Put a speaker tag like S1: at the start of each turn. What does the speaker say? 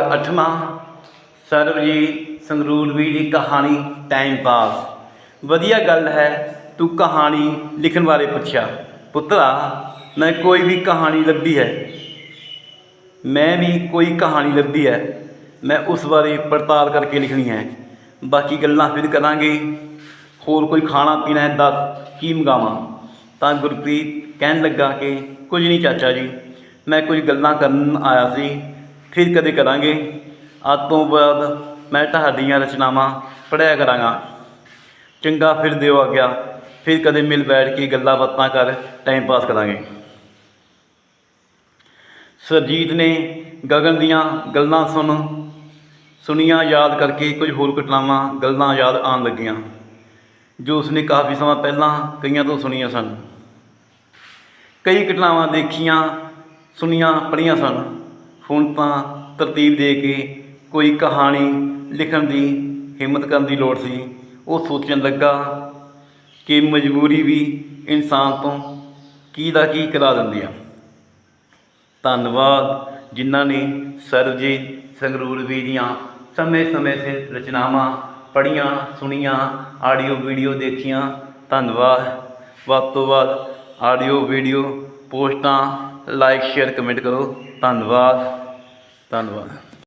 S1: ਅੱਠਵਾਂ ਸਰਬਜੀਤ ਸੰਗਰੂਰ ਵੀ ਦੀ ਕਹਾਣੀ time pass ਵਧੀਆ ਗੱਲ ਹੈ, ਤੂੰ ਕਹਾਣੀ ਲਿਖਣ ਬਾਰੇ ਪੁੱਛਿਆ। ਪੁੱਤਰਾ, ਮੈਂ ਕੋਈ ਵੀ ਕਹਾਣੀ ਲੱਭੀ ਹੈ। ਮੈਂ ਵੀ ਕੋਈ ਕਹਾਣੀ ਲੱਭੀ ਹੈ। ਮੈਂ ਉਸ ਬਾਰੇ ਪੜਤਾਲ ਕਰਕੇ ਲਿਖਣੀ ਹੈ। ਬਾਕੀ ਗੱਲਾਂ ਫਿਰ ਕਰਾਂਗੇ। ਹੋਰ ਕੋਈ ਖਾਣਾ ਪੀਣਾ ਹੈ ਦੱਸ, ਕੀ ਮੰਗਾਵਾਂ? ਤਾਂ ਗੁਰਪ੍ਰੀਤ ਕਹਿਣ ਲੱਗਾ ਕਿ, ਕੁਝ ਨਹੀਂ ਚਾਚਾ ਜੀ। ਮੈਂ ਕੁਝ ਗੱਲਾਂ ਕਰਨ ਆਇਆ ਸੀ। ਫਿਰ ਕਦੇ ਕਰਾਂਗੇ। ਅੱਜ ਤੋਂ ਬਾਅਦ ਮੈਂ ਤੁਹਾਡੀਆਂ ਰਚਨਾਵਾਂ ਪੜ੍ਹਿਆ ਕਰਾਂਗਾ। ਚੰਗਾ ਫਿਰ ਦਿਓ ਆ ਗਿਆ ਫਿਰ ਕਦੇ ਮਿਲ ਬੈਠ ਕੇ ਗੱਲਾਂ ਬਾਤਾਂ ਕਰ ਟਾਈਮ ਪਾਸ ਕਰਾਂਗੇ। ਸਰਜੀਤ ਨੇ ਗਗਨ ਦੀਆਂ ਗੱਲਾਂ ਸੁਣ, ਸੁਣੀਆਂ ਯਾਦ ਕਰਕੇ ਕੁਝ ਹੋਰ ਘਟਨਾਵਾਂ ਗੱਲਾਂ ਯਾਦ ਆਉਣ ਲੱਗੀਆਂ, ਜੋ ਉਸਨੇ ਕਾਫੀ ਸਮਾਂ ਪਹਿਲਾਂ ਕਈਆਂ ਤੋਂ ਸੁਣੀਆਂ ਸਨ। ਕਈ ਘਟਨਾਵਾਂ ਦੇਖੀਆਂ, ਸੁਣੀਆਂ, ਪੜ੍ਹੀਆਂ ਸਨ। ਹੁਣ ਤਾਂ ਤਰਤੀਬ ਦੇ ਕੇ ਕੋਈ ਕਹਾਣੀ ਲਿਖਣ ਦੀ ਹਿੰਮਤ ਕਰਨ ਦੀ ਲੋੜ ਸੀ। ਉਹ ਸੋਚਣ ਲੱਗਾ ਕਿ ਮਜਬੂਰੀ ਵੀ ਇਨਸਾਨ ਤੋਂ ਕੀ ਦਾ ਕੀ ਕਰਾ ਦਿੰਦੀ ਆ। ਧੰਨਵਾਦ ਜਿਨ੍ਹਾਂ ਨੇ ਸਰਜੀਤ ਸੰਗਰੂਰ ਵੀ ਦੀਆਂ ਸਮੇਂ-ਸਮੇਂ ਸਿਰ ਰਚਨਾਵਾਂ ਪੜ੍ਹੀਆਂ, ਸੁਣੀਆਂ, ਆਡੀਓ, ਵੀਡੀਓ ਦੇਖੀਆਂ। ਧੰਨਵਾਦ। ਵੱਧ ਤੋਂ ਵੱਧ ਆਡੀਓ, ਵੀਡੀਓ ਪੋਸਟਾਂ ਲਾਈਕ, ਸ਼ੇਅਰ, ਕਮੈਂਟ ਕਰੋ। ਧੰਨਵਾਦ। ਧੰਨਵਾਦ।